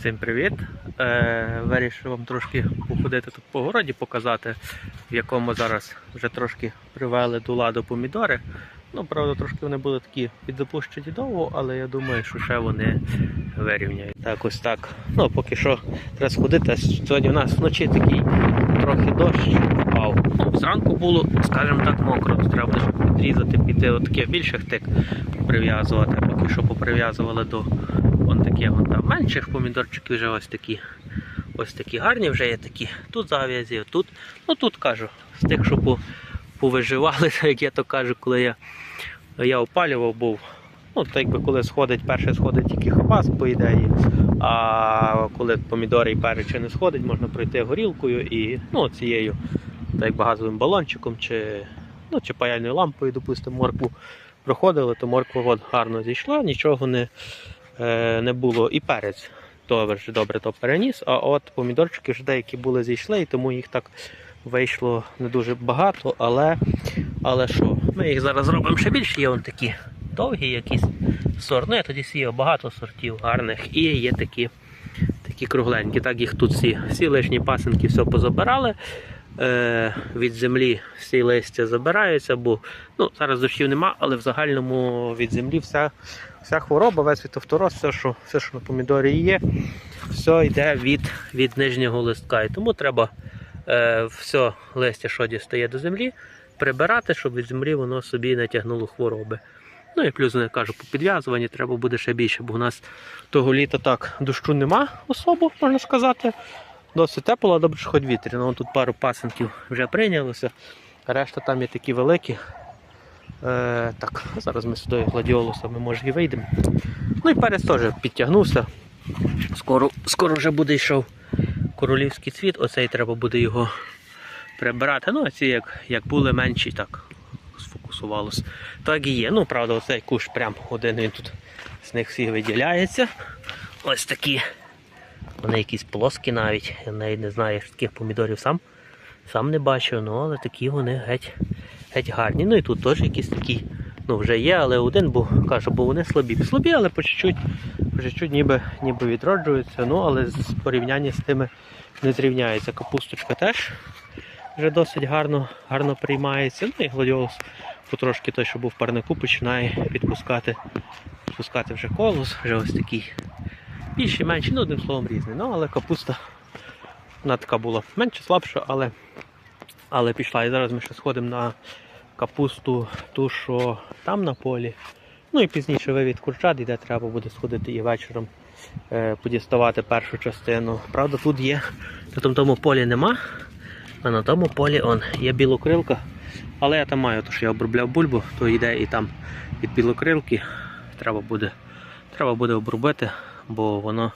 Всім привіт! Е, вирішив вам трошки походити тут по городі, показати, в якому зараз вже трошки привели до ладу помідори. Ну, правда, трошки вони були такі підзапущені довго, але я думаю, що ще вони вирівняють. Так, ось так. Ну, поки що треба сходити. Сьогодні в нас вночі такий трохи дощ впав. Ну, зранку було, скажімо так, мокро. Треба буде підрізати, піти от таких більших тик прив'язувати. Поки що поприв'язували до вон таких вон там менших помідорчиків вже ось такі. Ось такі гарні вже є такі. Тут зав'язі, тут. Ну тут кажу, з тих, що по, повиживали, як я то кажу, коли я, я опалював був. Ну, так якби коли сходить, перше сходить тільки хабас, по ідеї. А коли помідори і перець не сходить, можна пройти горілкою і ну, цією так газовим балончиком чи, ну, чи паяльною лампою, допустимо, моркву проходили, то морква от гарно зійшла, нічого не, не було. І перець добре, добре то переніс. А от помідорчики вже деякі були зійшли, і тому їх так вийшло не дуже багато, але але що, ми їх зараз зробимо ще більше, є вон такі довгі якісь сорт. Ну, я тоді сіяв багато сортів гарних і є такі такі кругленькі. Так їх тут всі, всі лишні пасинки все позабирали. Е, від землі всі листя забираються, бо ну, зараз дощів нема, але в загальному від землі вся, вся хвороба, весь фітофтороз, все, що, все, що на помідорі є, все йде від, від нижнього листка. І тому треба е, все листя, що дістає до землі, прибирати, щоб від землі воно собі не тягнуло хвороби. Ну і плюс, я кажу, по підв'язуванні треба буде ще більше, бо у нас того літа так дощу нема особо, можна сказати. Досить тепло, а добре, що хоч вітер. Ну, тут пару пасенків вже прийнялося. Решта там є такі великі. Е, так, зараз ми сюди гладіолусами може і вийдемо. Ну і перець теж підтягнувся. Скоро, скоро вже буде йшов королівський цвіт, оцей треба буде його прибирати. Ну, а ці як, як були менші, так сфокусувалося. Так і є. Ну, правда, оцей кущ прям один він тут з них всіх виділяється. Ось такі. Вони якісь плоскі навіть. Я навіть не знаю, я таких помідорів сам, сам не бачив, ну але такі вони геть, геть гарні. Ну і тут теж якісь такі, ну вже є, але один, бо кажу, бо вони слабі. Слабі, але по чуть-чуть, ніби, ніби відроджуються, ну але з порівняння з тими не зрівняється. Капусточка теж вже досить гарно, гарно приймається. Ну і гладіолус потрошки той, що був в парнику, починає підпускати, підпускати вже колос, вже ось такий. Більші, менші, ну одним словом різний. Ну, але капуста вона така була менше, слабша, але але пішла. І зараз ми ще сходимо на капусту, ту, що там на полі. Ну і пізніше вивід курчат, де треба буде сходити і вечором е, подіставати першу частину. Правда, тут є, на тому, тому полі нема, а на тому полі он, є білокрилка. Але я там маю, то що я обробляв бульбу, то йде і там від білокрилки. Треба буде, треба буде обробити бо воно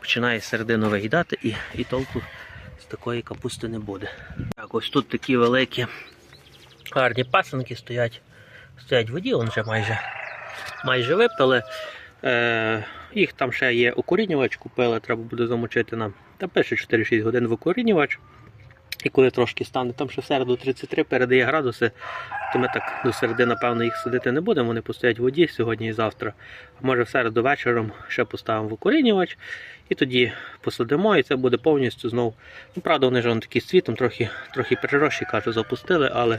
починає середину виїдати і, і толку з такої капусти не буде. Так, ось тут такі великі гарні пасенки стоять стоять в воді, вони вже майже майже випали. Е, Їх там ще є укорінювач, купили, треба буде замочити нам. Та пише 4-6 годин в укорінювач. І коли трошки стане, там ще в середу 33 передає градуси, то ми так до середи, напевно, їх садити не будемо. Вони постоять в воді сьогодні і завтра. А може в середу вечором ще поставимо в укорінювач і тоді посадимо, і це буде повністю знов. Ну, правда, вони ж такі з цвітом, трохи трохи прирощі, кажу, запустили, але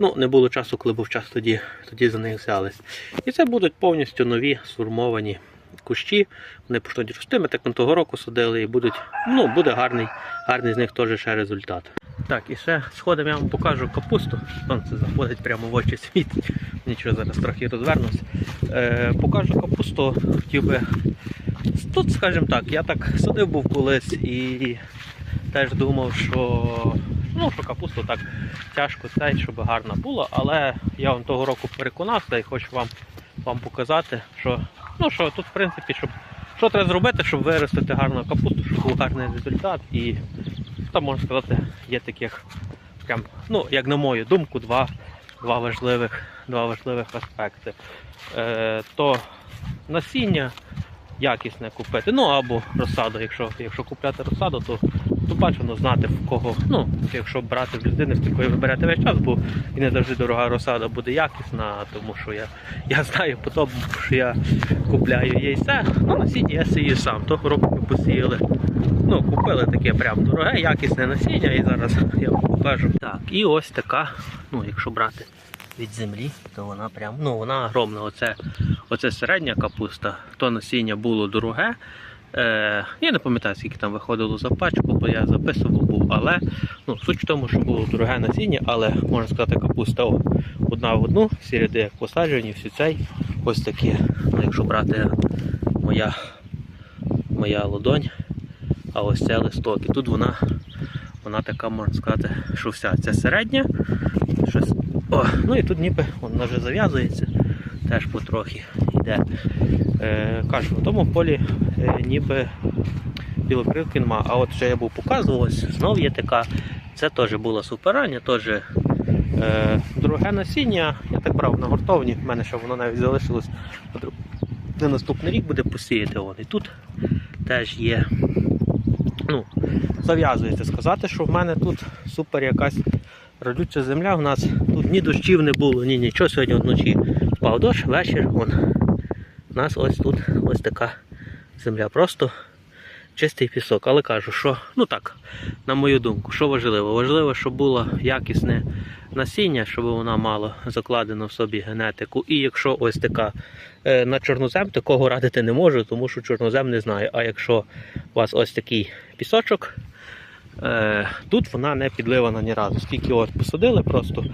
ну, не було часу, коли був час, тоді тоді за них взялись. І це будуть повністю нові сформовані кущі. Вони почнуть рости. Ми так на того року садили і будуть, ну, буде гарний, гарний з них теж ще результат. Так, і ще сходимо, я вам покажу капусту. Сонце заходить прямо в очі світить. Нічого, зараз трохи розвернусь. Е, покажу капусту, хотів би. Тут, скажімо так, я так садив був колись і теж думав, що ну, що капусту так тяжко цей, щоб гарна була, але я вам того року переконався і хочу вам, вам показати, що, ну, що тут, в принципі, щоб, що треба зробити, щоб виростити гарну капусту, щоб був гарний результат. І там можна сказати, є таких, прям, ну, як на мою думку, два, два, важливих, два важливих аспекти. Е, то насіння якісне купити, ну або розсаду. Якщо якщо купляти розсаду, то то бажано знати в кого. Ну, якщо брати в людини, в якої ви берете весь час, бо і не завжди дорога розсада буде якісна, тому що я, я знаю по тому, що я купляю яйця, ну насіння я сію сам. Того року посіяли. Ну, купили таке прям дороге, якісне насіння, і зараз я вам покажу. Так, і ось така, ну, якщо брати від землі, то вона прям, ну вона огромна. Оце, оце середня капуста, то насіння було дороге. Е, я не пам'ятаю, скільки там виходило за пачку, бо я записував був, але ну, суть в тому, що було дороге насіння, але можна сказати, капуста о, одна в одну, всі ряди як посаджені, всі цей. Ось такі. Ну, якщо брати моя, моя ладонь, а ось це листок. І тут вона, вона така, можна сказати, що вся ця середня. Щось. О, ну і тут ніби вона вже зав'язується, теж потрохи йде. Е, кажу, в тому полі е, ніби білокривки нема. А от ще я був показував, знов є така. Це теж була суперання, теж е, дороге насіння. Я так брав на гуртовні, в мене ще воно навіть залишилось. На наступний рік буде посіяти. От. І тут теж є. Ну, зав'язується сказати, що в мене тут супер якась родюча земля. У нас тут ні дощів не було, ні нічого. Сьогодні вночі впав дощ, вечір. Вон. У нас ось тут ось така земля. Просто чистий пісок. Але кажу, що ну так, на мою думку, що важливо? Важливо, щоб було якісне насіння, щоб вона мала закладено в собі генетику. І якщо ось така е, на чорнозем, такого радити не можу, тому що чорнозем не знаю. А якщо у вас ось такий пісочок, е, тут вона не підливана ні разу. Скільки от посадили просто,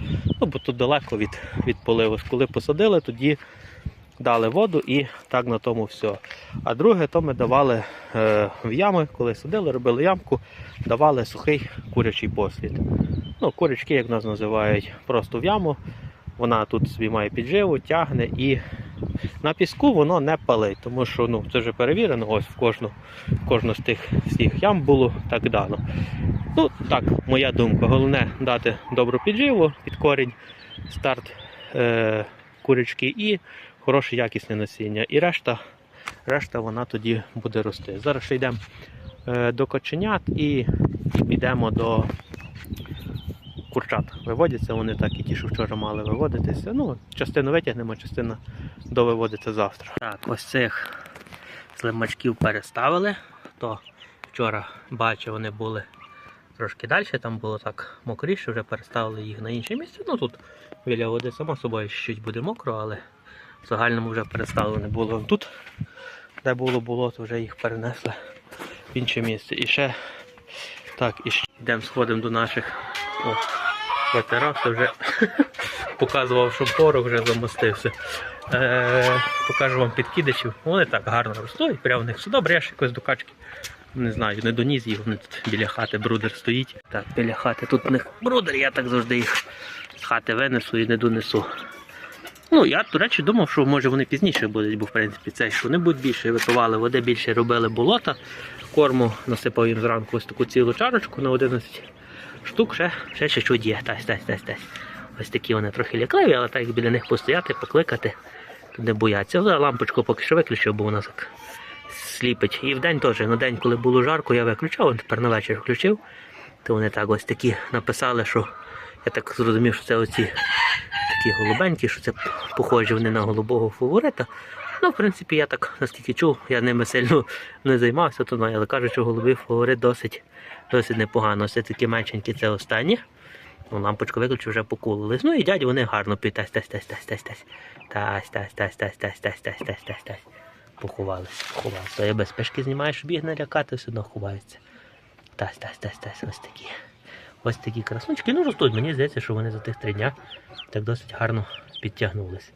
ну бо тут далеко від, від поливу. Коли посадили, тоді дали воду і так на тому все. А друге, то ми давали е, в ями, коли садили, робили ямку, давали сухий курячий послід. Ну, курячки, як нас називають, просто в яму. Вона тут собі має підживу, тягне і на піску воно не палить, тому що ну, це вже перевірено, ось в кожну, в кожну з тих всіх ям було так дано. Ну, так, моя думка. Головне дати добру підживу під корінь, старт е, курячки і хороше якісне насіння. І решта, решта вона тоді буде рости. Зараз ще йдемо е, до коченят і йдемо до курчат. Виводяться вони так і ті, що вчора мали виводитися. Ну, частину витягнемо, частина довиводиться завтра. Так, ось цих слимачків переставили. То вчора бачив, вони були трошки далі, там було так мокріше, вже переставили їх на інше місце. Ну тут біля води, само собою, щось буде мокро, але в загальному вже переставлено було тут, де було болото, вже їх перенесли в інше місце. І ще так, і ще йдемо сходимо до наших о, ветеран, це вже показував, що порох вже замостився. Е, покажу вам підкидачів. Вони так гарно ростуть, прямо в них все добре, я ще якось до качки. Не знаю, не доніс їх, вони тут біля хати брудер стоїть. Так, біля хати тут в них брудер, я так завжди їх з хати винесу і не донесу. Ну, я, до речі, думав, що може вони пізніше будуть, бо в принципі це що вони будуть більше випивали води, більше робили болота. Корму насипав їм зранку ось таку цілу чарочку на 11 штук, ще ще чуть-чуть є. Тась, тась, тась, тась. Ось такі вони трохи лякливі, але так біля них постояти, покликати, то не бояться. Але лампочку поки що виключив, бо вона так сліпить. І в день теж, на день, коли було жарко, я виключав, а тепер на вечір включив. То вони так ось такі написали, що я так зрозумів, що це оці такі голубенькі, що це похожі вони на голубого фаворита. Ну, в принципі, я так наскільки чув, я ними сильно не займався, то але кажуть, що голубий фаворит досить, досить непогано. Все такі меншенькі це останні. Ну, лампочку виключив, вже покулились. Ну і дядь вони гарно п'ють. Тась, тась, тась, тась, тась, тась. Тась, тась, тась, тась, тась, тась, тась, тась, тась, тась. Поховались, поховались. То я без пешки знімаю, щоб їх не лякати, все одно ховаються. Тась, тась, тась, тась, ось такі. Ось такі красунчики. Ну, ростуть. Мені здається, що вони за тих три дня так досить гарно підтягнулись.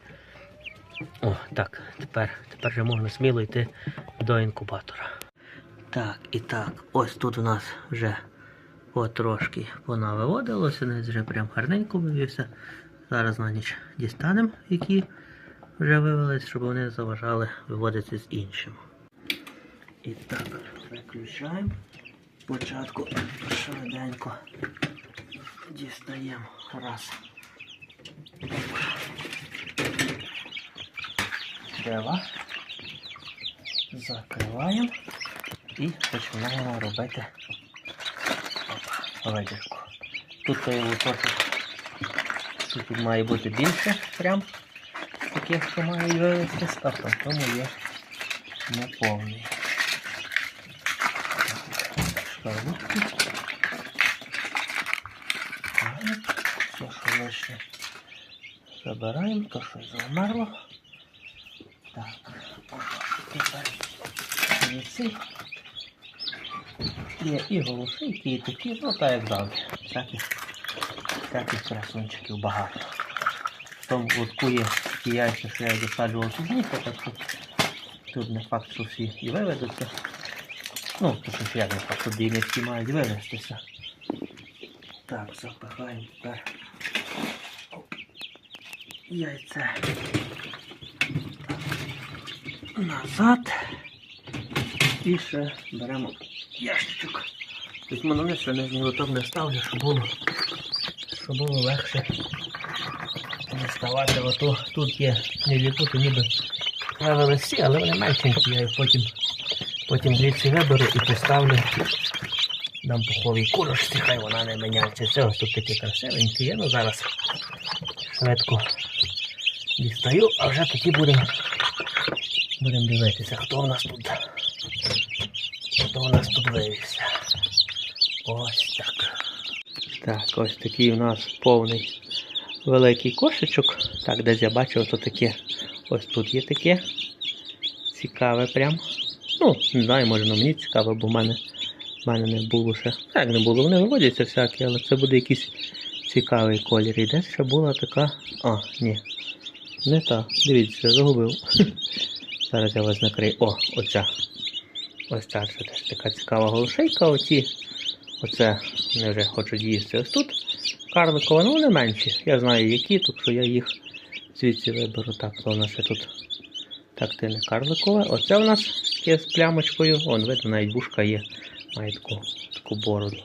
О, так, тепер, тепер вже можна сміло йти до інкубатора. Так, і так, ось тут у нас вже от трошки вона виводилося, навіть вже прям гарненько вивівся. Зараз на ніч дістанемо, які вже вивелись, щоб вони заважали виводити з іншим. І так, виключаємо. Спочатку швиденько дістаємо раз. Дерева. Закриваємо і починаємо робити видірку. Тут той лоточок. Тут, має бути більше прям таких, що має вивезти, а тому є неповний. Все, що лише забираємо, то що замерло. Так, тепер цей. Є і голошейки, і такі, ну так як завжди. Всяких, всяких красунчиків багато. В тому лотку є ті яйця, що я досаджував пізніше, так що тут не факт, що всі і виведуться. Ну, що ж як що дійниці мають вивестися. Так, запихаємо тепер яйце назад. І ще беремо ящичок. Тут мене ще нижній лоток не ставлю, щоб було, щоб було легше діставати. Ото тут є не тут ніби правили всі, але вони меншенькі, я їх потім, потім звідси виберу і поставлю. Дам пуховій курочці, хай вона не міняється. Це ось тут такі красивенькі є, ну зараз швидко дістаю, а вже тоді будемо будемо дивитися, хто в нас тут. Хто у нас тут виявився? Ось так. Так, ось такий у нас повний великий кошечок. Так, десь я бачив, то таке. Ось тут є таке. Цікаве прям. Ну, не знаю, може на мені цікаве, бо в мене, в мене не було ще. Так, не було, вони виводяться всякі, але це буде якийсь цікавий колір. І десь ще була така. А, ні. Не та. Дивіться, загубив. Зараз я вас накрию. О, оця. Ось ця це теж така цікава голошейка. Оці, оце вони вже хочуть їсти. Ось тут карликова, ну вони менші. Я знаю які, так що я їх звідси виберу. Так, то у нас ще тут так ти не карликове. Оце у нас таке з плямочкою. Вон, видно, навіть бушка є. Має таку, таку бороду.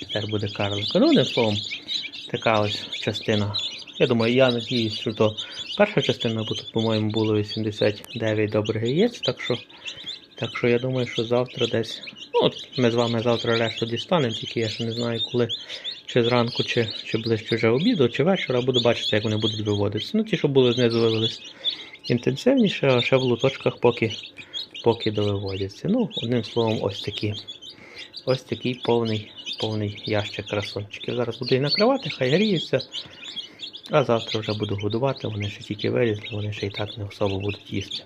Тепер буде карлика. Ну, не словом, така ось частина. Я думаю, я надіюсь, що то перша частина, бо тут, по-моєму, було 89 добрих яєць, так що. Так що я думаю, що завтра десь. Ну, от ми з вами завтра решту дістанемо, тільки я ще не знаю, коли, чи зранку, чи, чи ближче вже обіду, чи вечора, буду бачити, як вони будуть виводитися. Ну, ті, що були знизу вивелись інтенсивніше, а ще в лоточках поки, поки довиводяться. Ну, одним словом, ось такі. Ось такий повний, повний ящик красончиків. Зараз буду її накривати, хай гріються. А завтра вже буду годувати, вони ще тільки вилізли, вони ще і так не особо будуть їсти.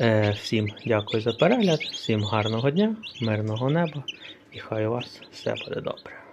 Е, Всім дякую за перегляд, всім гарного дня, мирного неба і хай у вас все буде добре.